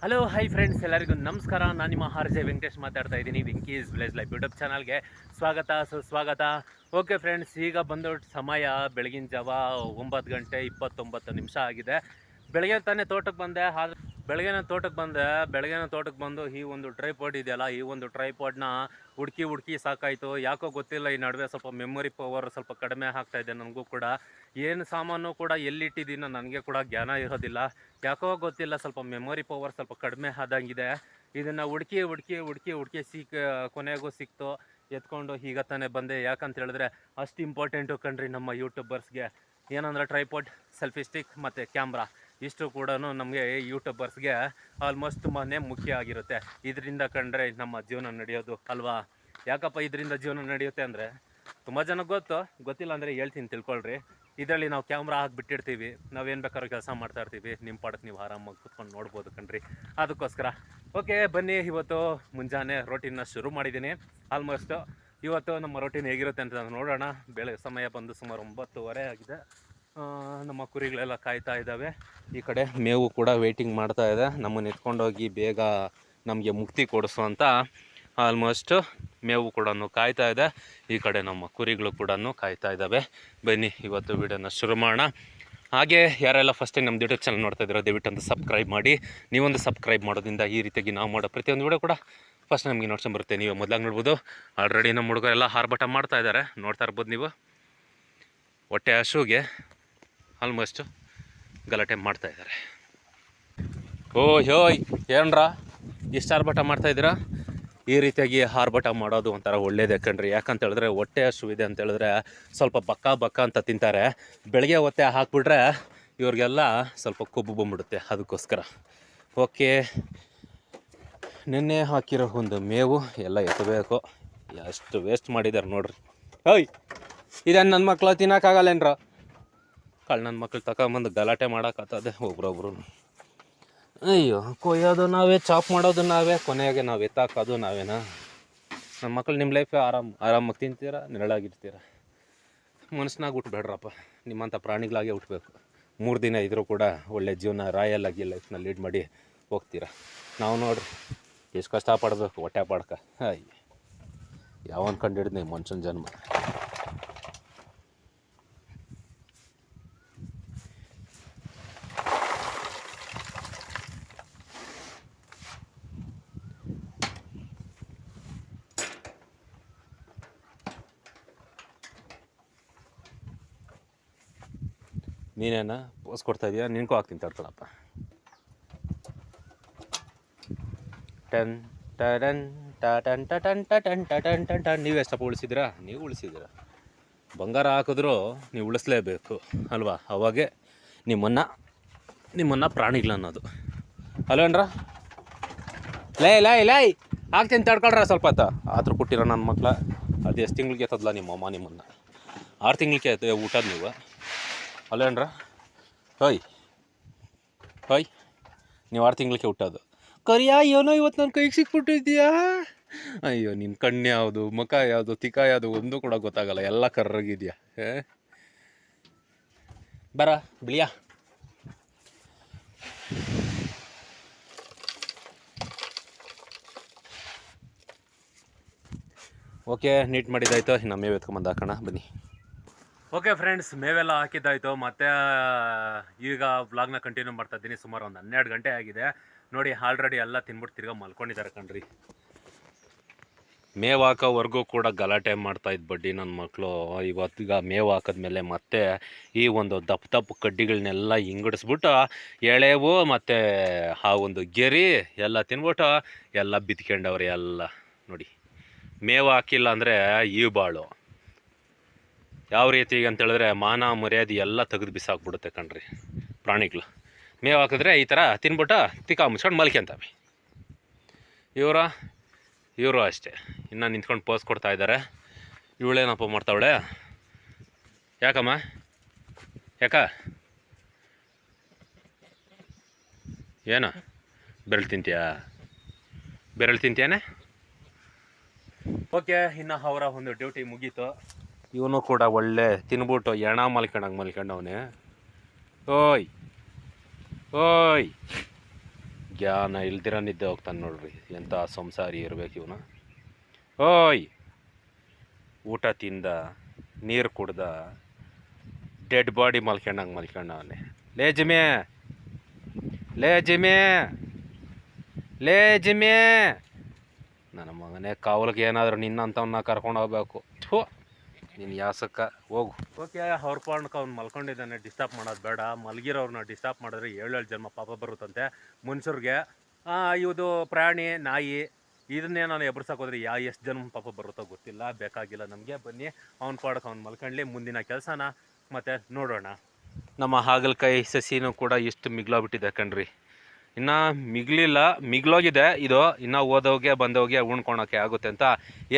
Hello hi friends ಎಲ್ಲರಿಗೂ ನಮಸ್ಕಾರ. ನಾನು ನಿಮ್ಮ ಆರ್ ಜೆ ವೆಂಕಟೇಶ್ ಮಾತಾಡ್ತಾ ಇದ್ದೀನಿ ವಿಂಕೀಸ್ ವಿಲೇಜ್ ಲೈಫ್ ಯೂಟ್ಯೂಬ್ ಚಾನಲ್ಗೆ ಸ್ವಾಗತ, ಸುಸ್ವಾಗತ. ಓಕೆ ಫ್ರೆಂಡ್ಸ್ ಈಗ ಬಂದು ಸಮಯ, ಬೆಳಗಿನ ಜಾವ ಒಂಬತ್ತು ಗಂಟೆ ಇಪ್ಪತ್ತೊಂಬತ್ತು ನಿಮಿಷ ಆಗಿದೆ. ಬೆಳಗ್ಗೆ ತಾನೇ ತೋಟಕ್ಕೆ ಬಂದೆ, ಆದ್ರೆ ಬೆಳಗ್ಗೆನ ತೋಟಕ್ಕೆ ಬಂದೆ. ಬೆಳಗ್ಗೆನ ತೋಟಕ್ಕೆ ಬಂದು ಈ ಒಂದು ಟ್ರೈಪಾಡ್ ಇದೆಯಲ್ಲ, ಈ ಒಂದು ಟ್ರೈಪಾಡ್ನ ಹುಡುಕಿ ಹುಡುಕಿ ಸಾಕಾಯಿತು. ಯಾಕೋ ಗೊತ್ತಿಲ್ಲ, ಈ ನಡುವೆ ಸ್ವಲ್ಪ ಮೆಮೊರಿ ಪವರ್ ಸ್ವಲ್ಪ ಕಡಿಮೆ ಆಗ್ತಾ ಇದೆ ನನಗೂ ಕೂಡ. ಏನು ಸಾಮಾನು ಕೂಡ ಎಲ್ಲಿಟ್ಟಿದ್ದೀನೋ ನನಗೆ ಕೂಡ ಜ್ಞಾನ ಇರೋದಿಲ್ಲ. ಯಾಕೋ ಗೊತ್ತಿಲ್ಲ, ಸ್ವಲ್ಪ ಮೆಮೊರಿ ಪವರ್ ಸ್ವಲ್ಪ ಕಡಿಮೆ ಆದಂಗಿದೆ. ಇದನ್ನು ಹುಡುಕಿ ಹುಡುಕಿ ಹುಡುಕಿ ಹುಡುಕಿ ಸಿಕ್ಕ ಕೊನೆಗೂ ಸಿಕ್ತು. ಎತ್ಕೊಂಡು ಈಗ ತಾನೇ ಬಂದೆ. ಯಾಕಂತ ಹೇಳಿದ್ರೆ ಅಷ್ಟು ಇಂಪಾರ್ಟೆಂಟು ಕಣ್ರಿ ನಮ್ಮ ಯೂಟ್ಯೂಬರ್ಸ್ಗೆ ಏನಂದ್ರೆ ಟ್ರೈಪಾಡ್ ಸೆಲ್ಫಿ ಸ್ಟಿಕ್ ಮತ್ತು ಕ್ಯಾಮ್ರಾ ಇಷ್ಟು ಕೂಡ ನಮಗೆ ಯೂಟ್ಯೂಬರ್ಸ್ಗೆ ಆಲ್ಮೋಸ್ಟ್ ತುಂಬಾ ಮುಖ್ಯ ಆಗಿರುತ್ತೆ. ಇದರಿಂದ ಕಂಡ್ರೆ ನಮ್ಮ ಜೀವನ ನಡೆಯೋದು ಅಲ್ವಾ? ಯಾಕಪ್ಪ ಇದರಿಂದ ಜೀವನ ನಡೆಯುತ್ತೆ ಅಂದರೆ ತುಂಬ ಜನಕ್ಕೆ ಗೊತ್ತು. ಗೊತ್ತಿಲ್ಲ ಅಂದರೆ ಹೇಳ್ತೀನಿ ತಿಳ್ಕೊಳ್ರಿ. ಇದರಲ್ಲಿ ನಾವು ಕ್ಯಾಮ್ರಾ ಹಾಕ್ಬಿಟ್ಟಿರ್ತೀವಿ. ನಾವೇನು ಬೇಕಾದ್ರೂ ಕೆಲಸ ಮಾಡ್ತಾ ಇರ್ತೀವಿ. ನಿಮ್ಮ ಪಾಡಕ್ಕೆ ನೀವು ಆರಾಮಾಗಿ ಕುತ್ಕೊಂಡು ನೋಡ್ಬೋದು ಕಣ್ರಿ. ಅದಕ್ಕೋಸ್ಕರ. ಓಕೆ, ಬನ್ನಿ ಇವತ್ತು ಮುಂಜಾನೆ ರೊಟೀನ ಶುರು ಮಾಡಿದ್ದೀನಿ. ಆಲ್ಮೋಸ್ಟ್ ಇವತ್ತು ನಮ್ಮ ರೊಟೀನ್ ಹೇಗಿರುತ್ತೆ ಅಂತ ನೋಡೋಣ. ಬೆಳಗ್ಗೆ ಸಮಯ ಬಂದು ಸುಮಾರು ಒಂಬತ್ತುವರೆ ಆಗಿದೆ. ನಮ್ಮ ಕುರಿಗಳೆಲ್ಲ ಕಾಯ್ತಾ ಇದ್ದಾವೆ. ಈ ಕಡೆ ಮೇವು ಕೂಡ ವೇಟಿಂಗ್ ಮಾಡ್ತಾ ಇದೆ. ನಮ್ಮನ್ನು ಎತ್ಕೊಂಡೋಗಿ ಬೇಗ ನಮಗೆ ಮುಕ್ತಿ ಕೊಡಿಸು ಅಂತ ಆಲ್ಮೋಸ್ಟ್ ಮೇವು ಕೂಡ ಕಾಯ್ತಾ ಇದೆ. ಈ ಕಡೆ ನಮ್ಮ ಕುರಿಗಳು ಕೂಡ ಕಾಯ್ತಾ ಇದ್ದಾವೆ. ಬನ್ನಿ, ಇವತ್ತು ವಿಡಿಯೋನ ಶುರು ಮಾಡೋಣ. ಹಾಗೆ ಯಾರೆಲ್ಲ ಫಸ್ಟ್ ನಮ್ಮ ಯೂಟ್ಯೂಬ್ ಚಾನಲ್ ನೋಡ್ತಾ ಇದ್ದೀರೋ, ದಯವಿಟ್ಟು ಅಂತ ಸಬ್ಸ್ಕ್ರೈಬ್ ಮಾಡಿ. ನೀವೊಂದು ಸಬ್ಸ್ಕ್ರೈಬ್ ಮಾಡೋದ್ರಿಂದ ಈ ರೀತಿಯಾಗಿ ನಾವು ಮಾಡೋ ಪ್ರತಿಯೊಂದು ವಿಡಿಯೋ ಕೂಡ ಫಸ್ಟ್ ನಮಗೆ ಬರುತ್ತೆ. ನೀವು ಮೊದಲಾಗಿ ನೋಡ್ಬೋದು ಆಲ್ರೆಡಿ ನಮ್ಮ ಹುಡುಗರೆಲ್ಲ ಹಾರ್ಬಟ ಮಾಡ್ತಾ ಇದ್ದಾರೆ. ನೋಡ್ತಾ ಇರ್ಬೋದು ನೀವು. ಹೊಟ್ಟೆ ಹಸುಗೆ. ಆಲ್ಮೋಸ್ಟ್ ಗಲಾಟೆ ಮಾಡ್ತಾ ಇದ್ದಾರೆ. ಓ ಹೋಯ್ ಏನ್ರ? ಇಷ್ಟು ಆರ್ಭಟ ಮಾಡ್ತಾ ಇದ್ದೀರಾ? ಈ ರೀತಿಯಾಗಿ ಆರ್ಭಟ ಮಾಡೋದು ಒಂಥರ ಒಳ್ಳೇದೇ ಕಣ್ರಿ. ಯಾಕಂತ ಹೇಳಿದ್ರೆ ಹೊಟ್ಟೆ ಇದೆ ಅಂತ ಹೇಳಿದ್ರೆ ಸ್ವಲ್ಪ ಬಕ್ಕ ಬಕ್ಕ ಅಂತ ತಿಂತಾರೆ. ಬೆಳಗ್ಗೆ ಹೊತ್ತೆ ಹಾಕ್ಬಿಟ್ರೆ ಇವ್ರಿಗೆಲ್ಲ ಸ್ವಲ್ಪ ಕೊಬ್ಬು ಬಂದ್ಬಿಡುತ್ತೆ ಅದಕ್ಕೋಸ್ಕರ. ಓಕೆ. ನಿನ್ನೆ ಹಾಕಿರೋ ಒಂದು ಮೇವು ಎಲ್ಲ ಎತ್ತಬೇಕು ಎಷ್ಟು ವೇಸ್ಟ್ ಮಾಡಿದ್ದಾರೆ ನೋಡ್ರಿ. ಓಯ್ ಇದನ್ನು ನನ್ನ ಮಕ್ಕಳು ತಿನ್ನೋಕ್ಕಾಗಲ್ಲೇನ್ರ? ಕಳ್ ನನ್ನ ಮಕ್ಳು ತಗೊಂಬಂದು ಗಲಾಟೆ ಮಾಡೋಕ್ಕತ್ತದೆ ಒಬ್ರೊಬ್ರು. ಅಯ್ಯೋ, ಕೊಯ್ಯೋದು ನಾವೇ, ಚಾಪ್ ಮಾಡೋದು ನಾವೇ ಕೊನೆಗೆ ನಾವು ಎತ್ತಾಕೋದು ನಾವೇನಾ? ನಮ್ಮ ಮಕ್ಳು ನಿಮ್ಮ ಲೈಫ್ ಆರಾಮ್, ಆರಾಮಾಗಿ ತಿಂತೀರಾ ನೆರಳಾಗಿರ್ತೀರ ಮನಸ್ಸಿನಾಗ ಹುಟ್ಬೇಡ್ರಪ್ಪ ನಿಮ್ಮಂಥ ಪ್ರಾಣಿಗಳಾಗೆ ಹುಟ್ಟಬೇಕು ಮೂರು ದಿನ ಇದ್ದರೂ ಕೂಡ ಒಳ್ಳೆ ಜೀವನ ರಾಯಲ್ ಆಗಿ ಲೈಫ್ನ ಲೀಡ್ ಮಾಡಿ ಹೋಗ್ತೀರಾ? ನಾವು ನೋಡ್ರಿ, ಎಷ್ಟು ಕಷ್ಟ ಪಡಬೇಕು, ಹೊಟ್ಟೆ ಪಾಡ್ಕ. ಹಾಯ್ ಯಾವನ್ ಕಂಡು ಹಿಡಿದ್ನಿ ಮನುಷ್ಯನ ಜನ್ಮ. ನೀನೇನ? ಪೋಸ್ ಕೊಡ್ತಾ ಇದೀಯಾ? ನಿನ್ಗೂ ಹಾಕ್ತೀನಿ ತಡ್ಕೊಳಪ್ಪ ಟನ್ ಟನ್ ಟನ್ ಟನ್ ಟನ್ ಟನ್ ಟನ್ ಟನ್. ನೀವು ಎಷ್ಟಪ್ಪ ಉಳಿಸಿದ್ರಾ ನೀವು ಉಳಿಸಿದ್ದೀರಾ. ಬಂಗಾರ ಹಾಕಿದ್ರು ನೀವು ಉಳಿಸ್ಲೇಬೇಕು, ಅಲ್ವಾ? ಅವಾಗೆ ನಿಮ್ಮನ್ನು ನಿಮ್ಮನ್ನು ಪ್ರಾಣಿಗಳನ್ನೋದು ಅಲ್ವೇನ್ರ ಲೈ ಲೈ ಲೈ. ಹಾಕ್ತೀನಿ, ತಡ್ಕೊಳ್ರ ಸ್ವಲ್ಪ ಹೊತ್ತು. ಆದರೂ ಕೊಟ್ಟಿರೋ ನನ್ನ ಮಕ್ಳ. ಅದು ಎಷ್ಟು ತಿಂಗ್ಳಿಗೆ ಎತ್ತದಲ್ಲ ನಿಮ್ಮಮ್ಮ ನಿಮ್ಮನ್ನು? ಆರು ತಿಂಗ್ಳಿಗೆ ಊಟದ ನೀವು? ಅಲ್ಲೇನ್ರ ಹೋಯ್. ಹೋಯ್. ನೀವು ಆರು ತಿಂಗಳಿಗೆ ಹುಟ್ಟೋದು ಕರಿಯಾ, ಏನೋ ಇವತ್ತು ನನ್ನ ಕೈಗೆ ಸಿಕ್ಬಿಟ್ಟಿದ್ಯಾ? ಅಯ್ಯೋ ನಿನ್ನ ಕಣ್ಣು ಯಾವುದು, ಮುಖ ಯಾವುದು, ತಿಕ ಯಾವುದು ಒಂದು ಕೂಡ ಗೊತ್ತಾಗಲ್ಲ. ಎಲ್ಲ ಕರ್ರಗಿದ್ಯಾ ಬರ, ಬಿಳಿಯಾ. ಓಕೆ, ನೀಟ್ ಮಾಡಿದಾಯ್ತು ನಮ್ಮೇ ಎತ್ಕೊಂಬಂದು ಹಾಕೋಣ. ಬನ್ನಿ. ಓಕೆ ಫ್ರೆಂಡ್ಸ್ ಮೇವೆಲ್ಲ ಹಾಕಿದ್ದಾಯ್ತು. ಮತ್ತೆ ಈಗ ವ್ಲಾಗ್ನ ಕಂಟಿನ್ಯೂ ಮಾಡ್ತಾ ಇದ್ದೀನಿ. ಸುಮಾರು ಒಂದು ಹನ್ನೆರಡು ಗಂಟೆ ಆಗಿದೆ. ನೋಡಿ ಆಲ್ರೆಡಿ ಎಲ್ಲ ತಿನ್ಬಿಟ್ಟು ತಿರ್ಗಾ ಮಲ್ಕೊಂಡಿದ್ದಾರೆ ಕಣ್ರಿ. ಮೇವು ಹಾಕೋವರೆಗೂ ಕೂಡ ಗಲಾಟೆ ಮಾಡ್ತಾ ಇದ್ದ ಬಡ್ಡಿ ನನ್ನ ಮಕ್ಕಳು ಇವತ್ತೀಗ ಮೇವು ಹಾಕಿದ್ಮೇಲೆ ಮತ್ತೆ ಈ ಒಂದು ದಪ್ಪ ದಪ್ಪ ಕಡ್ಡಿಗಳನ್ನೆಲ್ಲ ಹಿಂಗಡಿಸ್ಬಿಟ್ಟು ಎಳೆವು ಮತ್ತು ಆ ಒಂದು ಗೆರಿ ಎಲ್ಲ ತಿನ್ಬಿಟ್ಟು ಎಲ್ಲ ಬಿತ್ಕೊಂಡವ್ರೆ ಎಲ್ಲ. ನೋಡಿ, ಮೇವು ಹಾಕಿಲ್ಲ ಅಂದರೆ ಈ ಬಾಳು. ಯಾವ ರೀತಿ ಅಂತ ಹೇಳಿದ್ರೆ ಮಾನ, ಮರ್ಯಾದೆ ಎಲ್ಲ ತೆಗೆದು ಬಿಸಾಕ್ಬಿಡುತ್ತೆ ಕಣ್ರಿ ಪ್ರಾಣಿಗಳು. ಮೇವು ಹಾಕಿದ್ರೆ ಈ ಥರ ತಿನ್ಬಿಟ್ಟು ತಿಕ್ಕಾ ಮುಚ್ಕೊಂಡು ಮಲ್ಕೊಂತವೆ ಇವರ, ಇವರು ಅಷ್ಟೇ. ಇನ್ನು ನಿಂತ್ಕೊಂಡು ಪೋಸ್ ಕೊಡ್ತಾ ಇದ್ದಾರೆ. ಇವಳೇನಪ್ಪ ಮಾಡ್ತಾವಳೆ? ಯಾಕಮ್ಮ? ಯಾಕ? ಏನು? ಬೆರಳು ತಿಂತೀಯಾ? ಬೆರಳು ತಿಂತೀಯಾನೆ? ಓಕೆ, ಇನ್ನು ಅವರ ಒಂದು ಡ್ಯೂಟಿ ಮುಗೀತು. ಇವನು ಕೂಡ ಒಳ್ಳೆ ತಿನ್ಬಿಟ್ಟು ಎಣ ಮಲ್ಕೊಂಡಂಗೆ ಮಲ್ಕೊಂಡವನೆ. ಓಯ್ ಓಯ್. ಜ್ಞಾನ ಇಲ್ದಿರ ನಿದ್ದೆ ಹೋಗ್ತಾನೆ ನೋಡ್ರಿ ಎಂಥ ಸಂಸಾರಿ ಇರ್ಬೇಕು ಇವನು. ಓಯ್. ಊಟ ತಿಂದ, ನೀರು ಕುಡ್ದ, ಡೆಡ್ ಬಾಡಿ ಮಲ್ಕೊಂಡಂಗೆ ಮಲ್ಕೊಂಡವನೆ. ಲೇ ಜಿಮೆ ಲೇ ಜಿಮೆ ಲೇ ಜಿಮೆ. ನನ್ನ ಮಗನೇ, ಕಾವಲಿಗೆ ಏನಾದರೂ ನಿನ್ನಂಥವನ್ನ ಕರ್ಕೊಂಡು ಹೋಗ್ಬೇಕು. ಥೂ ನಿನ್ನ ಯಾಸಕ್ಕ ಹೋಗು. ಓಕೆ, ಅವ್ರ ಪಾಡ್ಕ ಅವ್ನು ಮಲ್ಕೊಂಡಿದ್ದಾನೆ ಡಿಸ್ಟರ್ಬ್ ಮಾಡೋದು ಬೇಡ. ಮಲಗಿರೋರ್ನ ಡಿಸ್ಟರ್ಬ್ ಮಾಡಿದ್ರೆ ಏಳೇಳು ಜನ್ಮ ಪಾಪ ಬರುತ್ತಂತೆ. ಮನುಷ್ಯರಿಗೆ ಇದು ಪ್ರಾಣಿ, ನಾಯಿ, ಇದನ್ನೇ ನಾನು ಎಬ್ರಸಕ್ಕೆ ಹೋದ್ರೆ ಯಾ, ಎಷ್ಟು ಜನ್ಮ ಪಾಪ ಬರುತ್ತೋ ಗೊತ್ತಿಲ್ಲ. ಬೇಕಾಗಿಲ್ಲ ನಮಗೆ. ಬನ್ನಿ, ಅವ್ನ ಪಾಡಕ್ಕೆ ಅವ್ನು ಮಲ್ಕೊಂಡ್ಲಿ, ಮುಂದಿನ ಕೆಲಸನ. ಮತ್ತೆ ನೋಡೋಣ. ನಮ್ಮ ಹಾಗಲಕಾಯಿ ಸಸಿನೂ ಕೂಡ ಇಷ್ಟು ಮಿಗ್ಲಾಗ್ಬಿಟ್ಟಿದೆ ಕಣ್ರಿ. ಇನ್ನು ಮಿಗಲಿಲ್ಲ, ಮಿಗ್ಲೋಗಿದೆ. ಇದು ಇನ್ನು ಓದೋಗೆ ಬಂದೋಗೆ ಉಣ್ಕೊಳೋಕ್ಕೆ ಆಗುತ್ತೆ ಅಂತ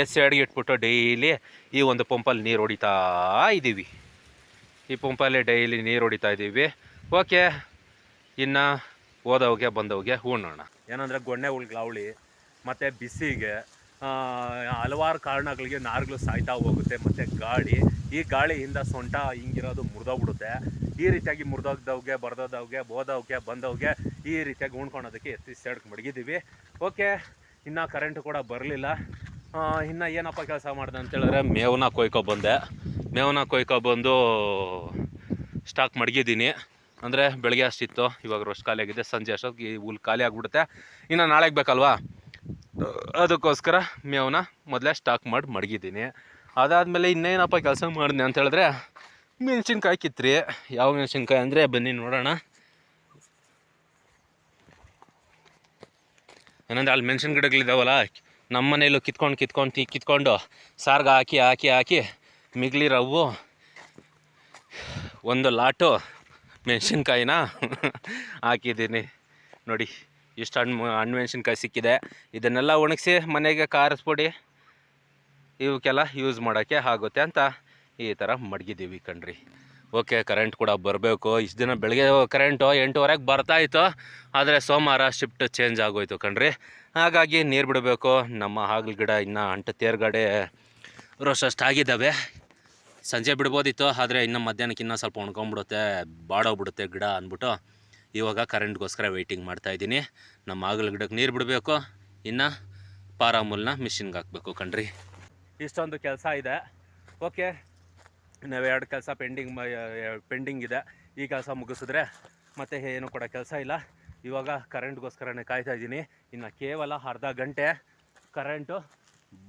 ಎಸ್ ಸೈಡ್ಗೆ ಇಟ್ಬಿಟ್ಟು ಡೈಲಿ ಈ ಒಂದು ಪಂಪಲ್ಲಿ ನೀರು ಹೊಡಿತಾ ಇದ್ದೀವಿ ಈ ಪಂಪಲ್ಲಿ ಡೈಲಿ ನೀರು ಹೊಡಿತಾ ಇದ್ದೀವಿ ಓಕೆ, ಇನ್ನು ಓದೋಗೆ ಬಂದೋಗೆ ಉಣ್ಣೋಣ. ಏನಂದರೆ ಗೊಣ್ಣೆ ಉಳ್ಗ್ಲಾವಳಿ ಮತ್ತು ಬಿಸಿಗೆ ಹಲವಾರು ಕಾರಣಗಳಿಗೆ ನಾರುಗಳು ಸಾಯ್ತಾ ಹೋಗುತ್ತೆ, ಮತ್ತು ಗಾಳಿ. ಈ ಗಾಳಿಯಿಂದ ಸೊಂಟ ಹಿಂಗಿರೋದು ಮುರಿದೋಗ್ಬಿಡುತ್ತೆ. ಈ ರೀತಿಯಾಗಿ ಮುರಿದೋಗ್ದವ್ಗೆ ಬರ್ದೋದವ್ಗೆ ಬೋದವ್ಗೆ ಬಂದವ್ಗೆ ಈ ರೀತಿಯಾಗಿ ಉಣ್ಕೊಳೋದಕ್ಕೆ ಎತ್ತಿ ಸೈಡ್ಗೆ ಮಡಗಿದ್ದೀವಿ ಓಕೆ, ಇನ್ನು ಕರೆಂಟ್ ಕೂಡ ಬರಲಿಲ್ಲ. ಇನ್ನು ಏನಪ್ಪ ಕೆಲಸ ಮಾಡಿದೆ ಅಂತೇಳಿದ್ರೆ ಮೇವನ್ನ ಕೊಯ್ಕೊ ಬಂದೆ. ಮೇವನ್ನ ಕೊಯ್ಕೊ ಬಂದು ಸ್ಟಾಕ್ ಮಡಗಿದ್ದೀನಿ. ಅಂದರೆ ಬೆಳಗ್ಗೆ ಅಷ್ಟಿತ್ತು, ಇವಾಗ ಖಾಲಿ ಆಗಿದೆ. ಸಂಜೆ ಅಷ್ಟೊತ್ತಿಗೆ ಹುಲ್ ಖಾಲಿ ಆಗಿಬಿಡುತ್ತೆ. ಇನ್ನು ನಾಳೆಗೆ ಬೇಕಲ್ವಾ? ಅದಕ್ಕೋಸ್ಕರ ಮೇವನ್ನ ಮೊದಲೇ ಸ್ಟಾಕ್ ಮಾಡಿ ಮಡಗಿದ್ದೀನಿ. ಅದಾದಮೇಲೆ ಇನ್ನೇನಪ್ಪ ಕೆಲಸ ಮಾಡಿದೆ ಅಂತೇಳಿದ್ರೆ ಮೆಣಸಿನ್ಕಾಯಿ ಕಿತ್ರಿ. ಯಾವ ಮೆಣಸಿನ್ಕಾಯಿ ಅಂದರೆ ಬನ್ನಿ ನೋಡೋಣ. ಏನಂದ್ರೆ ಅಲ್ಲಿ ಮೆಣಸಿನ ಗಿಡಗಳಿದಾವಲ್ಲ ನಮ್ಮ ಮನೇಲೂ ಕಿತ್ಕೊಂಡು ಕಿತ್ಕೊಂಡು ತಿ- ಕಿತ್ಕೊಂಡು ಸಾರ್ಗೆ ಹಾಕಿ ಹಾಕಿ ಹಾಕಿ ಮಿಗ್ಲಿರವು ಒಂದು ಲಾಟು ಮೆಣಸಿನ್ಕಾಯಿನ ಹಾಕಿದ್ದೀನಿ. ನೋಡಿ, ಇಷ್ಟು ಹಣ್ಣು ಹಣ್ಣು ಮೆಣಸಿನ್ಕಾಯಿ ಸಿಕ್ಕಿದೆ. ಇದನ್ನೆಲ್ಲ ಒಣಗಿಸಿ ಮನೆಗೆ ಕಾರಿಸ್ಬಿಡಿ ಇವಕ್ಕೆಲ್ಲ ಯೂಸ್ ಮಾಡೋಕ್ಕೆ ಆಗುತ್ತೆ ಅಂತ ಈ ಥರ ಮಡಗಿದ್ದೀವಿ ಕಣ್ರಿ. ಓಕೆ ಕರೆಂಟ್ ಕೂಡ ಬರಬೇಕು. ಇಷ್ಟು ದಿನ ಬೆಳಗ್ಗೆ ಕರೆಂಟು ಎಂಟುವರೆಗೆ ಬರ್ತಾಯಿತ್ತು ಆದರೆ ಸೋಮವಾರ ಶಿಫ್ಟ್ ಚೇಂಜ್ ಆಗೋಯ್ತು ಕಣ್ರಿ. ಹಾಗಾಗಿ ನೀರು ಬಿಡಬೇಕು. ನಮ್ಮ ಹಾಗಲ ಗಿಡ ಇನ್ನು ಅಂಟು ತೇರ್ಗಡೆ ರೋಷಷ್ಟಾಗಿದ್ದಾವೆ. ಸಂಜೆ ಬಿಡ್ಬೋದಿತ್ತು, ಆದರೆ ಇನ್ನು ಮಧ್ಯಾಹ್ನಕ್ಕೆ ಇನ್ನೂ ಸ್ವಲ್ಪ ಒಣ್ಕೊಂಬಿಡುತ್ತೆ ಬಾಡೋಗ್ಬಿಡುತ್ತೆ ಗಿಡ ಅಂದ್ಬಿಟ್ಟು ಇವಾಗ ಕರೆಂಟ್ಗೋಸ್ಕರ ವೆಯ್ಟಿಂಗ್ ಮಾಡ್ತಾಯಿದ್ದೀನಿ ನಮ್ಮ ಆಗಲ ಗಿಡಕ್ಕೆ ನೀರು ಬಿಡಬೇಕು. ಇನ್ನು ಪಾರಾಮೂಲ್ನ ಮಿಷಿನ್ಗೆ ಹಾಕಬೇಕು ಕಣ್ರಿ. ಇಷ್ಟೊಂದು ಕೆಲಸ ಇದೆ. ಓಕೆ ನಾವು ಎರಡು ಕೆಲಸ ಪೆಂಡಿಂಗ್ ಪೆಂಡಿಂಗ್ ಇದೆ. ಈ ಕೆಲಸ ಮುಗಿಸಿದ್ರೆ ಮತ್ತೆ ಏನು ಕೂಡ ಕೆಲಸ ಇಲ್ಲ. ಇವಾಗ ಕರೆಂಟ್ಗೋಸ್ಕರನೇ ಕಾಯ್ತಾ ಇದ್ದೀನಿ. ಇನ್ನು ಕೇವಲ ಅರ್ಧ ಗಂಟೆ ಕರೆಂಟು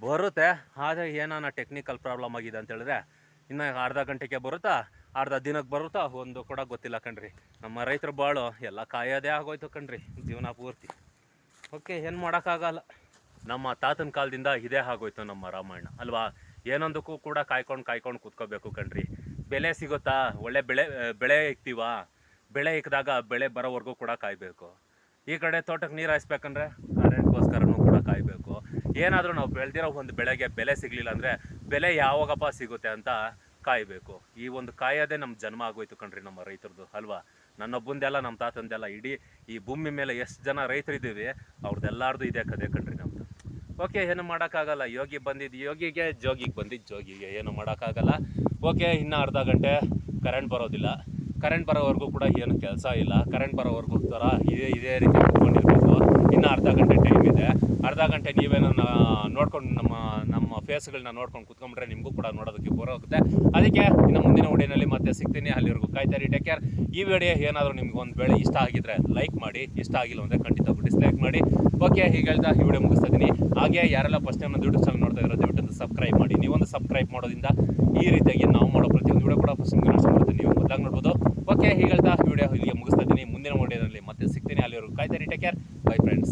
ಬರುತ್ತೆ. ಆದರೆ ಏನಾನ ಟೆಕ್ನಿಕಲ್ ಪ್ರಾಬ್ಲಮ್ ಆಗಿದೆ ಅಂತ ಹೇಳಿದ್ರೆ ಇನ್ನು ಅರ್ಧ ಗಂಟೆಗೆ ಬರುತ್ತಾ, ಅರ್ಧ ದಿನಕ್ಕೆ ಬರುತ್ತಾ ಒಂದು ಕೂಡ ಗೊತ್ತಿಲ್ಲ ಕಣ್ರಿ. ನಮ್ಮ ರೈತರು ಬಾಳು ಎಲ್ಲ ಕಾಯೋದೇ ಆಗೋಯ್ತು ಕಣ್ರಿ. ಜೀವನ ಪೂರ್ತಿ. ಓಕೆ, ಏನು ಮಾಡೋಕ್ಕಾಗಲ್ಲ. ನಮ್ಮ ತಾತನ ಕಾಲದಿಂದ ಇದೇ ಆಗೋಯ್ತು ನಮ್ಮ ರಾಮಾಯಣ, ಅಲ್ವಾ? ಏನೊಂದಕ್ಕೂ ಕೂಡ ಕಾಯ್ಕೊಂಡು ಕಾಯ್ಕೊಂಡು ಕೂತ್ಕೋಬೇಕು ಕಣ್ರಿ. ಬೆಲೆ ಸಿಗುತ್ತಾ? ಒಳ್ಳೆ ಬೆಳೆ ಬೆಳೆ ಇಕ್ತೀವಾ? ಬೆಳೆ ಇಕ್ಕಿದಾಗ ಬೆಳೆ ಬರೋವರೆಗೂ ಕೂಡ ಕಾಯಬೇಕು. ಈ ಕಡೆ ತೋಟಕ್ಕೆ ನೀರು ಹಾಯಿಸ್ಬೇಕಂದ್ರೆ ಕರೆಂಟ್ಗೋಸ್ಕರನೂ ಕೂಡ ಕಾಯಬೇಕು. ಏನಾದರೂ ನಾವು ಬೆಳೆದಿರೋ ಒಂದು ಬೆಳೆಗೆ ಬೆಲೆ ಸಿಗಲಿಲ್ಲ ಅಂದರೆ ಬೆಲೆ ಯಾವಾಗಪ್ಪ ಸಿಗುತ್ತೆ ಅಂತ ಕಾಯಬೇಕು. ಈ ಒಂದು ಕಾಯೋದೇ ನಮ್ಮ ಜನ್ಮ ಆಗೋಯ್ತು ಕಣ್ರಿ ನಮ್ಮ ರೈತರದು, ಅಲ್ವಾ? ನನ್ನೊಬ್ಬಂದೆಲ್ಲ ನಮ್ಮ ತಾತಂದೆಲ್ಲ ಇಡೀ ಈ ಭೂಮಿ ಮೇಲೆ ಎಷ್ಟು ಜನ ರೈತರಿದ್ದೀವಿ ಅವ್ರದ್ದೆಲ್ಲಾರ್ದು ಇದೇ ಕದೆ ಕಣ್ರಿ ನಮ್ಮದು ಓಕೆ, ಏನು ಮಾಡೋಕ್ಕಾಗಲ್ಲ. ಯೋಗಿ ಬಂದಿದ್ದು ಯೋಗಿಗೆ, ಜೋಗಿಗೆ ಬಂದಿದ್ದು ಜೋಗಿಗೆ ಏನು ಮಾಡೋಕ್ಕಾಗಲ್ಲ. ಓಕೆ, ಇನ್ನೂ ಅರ್ಧ ಗಂಟೆ ಕರೆಂಟ್ ಬರೋದಿಲ್ಲ. ಕರೆಂಟ್ ಬರೋವರೆಗೂ ಕೂಡ ಏನು ಕೆಲಸ ಇಲ್ಲ. ಕರೆಂಟ್ ಬರೋವರೆಗೂ ಥರ ಇದೇ ಇದೇ ರೀತಿ ಕೂತ್ಕೊಂಡಿರ್ಬೇಕು ಇನ್ನೂ ಅರ್ಧ ಗಂಟೆ ಟೈಮ್ ಇದೆ. ಅರ್ಧ ಗಂಟೆ ನೀವೇನೋ ನೋಡ್ಕೊಂಡು ನಮ್ಮ ನಮ್ಮ ಫೇಸ್ಗಳನ್ನ ನೋಡ್ಕೊಂಡು ಕುತ್ಕೊಂಡ್ರೆ ನಿಮಗೂ ಕೂಡ ನೋಡೋದಕ್ಕೆ ಬೋರ್ ಹೋಗುತ್ತೆ ಅದಕ್ಕೆ ಇನ್ನು ಮುಂದಿನ ವಿಡಿಯೋನಲ್ಲಿ ಮತ್ತೆ ಸಿಗ್ತೀನಿ. ಅಲ್ಲಿವರೆಗೂ ಕಾಯ್ತಾರಿ ಟೇಕ್ ಕೇರ್ ಈ ವಿಡಿಯೋ ಏನಾದರೂ ನಿಮ್ಗೆ ಒಂದು ವೇಳೆ ಇಷ್ಟ ಆಗಿದ್ರೆ ಲೈಕ್ ಮಾಡಿ. ಇಷ್ಟ ಆಗಿಲ್ಲ ಅಂದರೆ ಖಂಡಿತ ಡಿಸ್ಲೈಕ್ ಮಾಡಿ. ಓಕೆ ಹೀಗೆ ಹೇಳ್ತಾ ಈ ವಿಡಿಯೋ ಮುಗಿಸ್ತಾ ಇದ್ದೀನಿ ಹಾಗೆ ಯಾರೆಲ್ಲ ಫಸ್ಟ್ ಟೈಮ್ ಯೂಟ್ಯೂಬ್ ಚಾನಲ್ ನೋಡ್ತಾ ಇರೋದು ದಯವಿಟ್ಟು ಸಬ್ಸ್ಕ್ರೈಬ್ ಮಾಡಿ. ನೀವೊಂದು ಸಬ್ಸ್ಕ್ರೈಬ್ ಮಾಡೋದ್ರಿಂದ ಈ ರೀತಿಯಾಗಿ ನಾವು ಮಾಡೋ ಪ್ರತಿಯೊಂದು ವಿಡಿಯೋ ಕೂಡ ಫಸ್ಟ್ ನೀವು ಮೊದಲಾಗಿ ನೋಡ್ಬೋದು. ಓಕೆ ಹೀಗೆ ಹೇಳ್ತಾ ವಿಡಿಯೋ ಇಲ್ಲಿಗೆ ಮುಗಿಸ್ತಾ ಇದ್ದೀನಿ. ಮುಂದಿನ ವಿಡಿಯೋದಲ್ಲಿ ಮತ್ತೆ ಸಿಗ್ತೀನಿ. ಅಲ್ಲಿವರೆಗೂ ಕಾಯ್ತಾರೆ ಟೇಕ್ ಕೇರ್ ಬೈ ಫ್ರೆಂಡ್ಸ್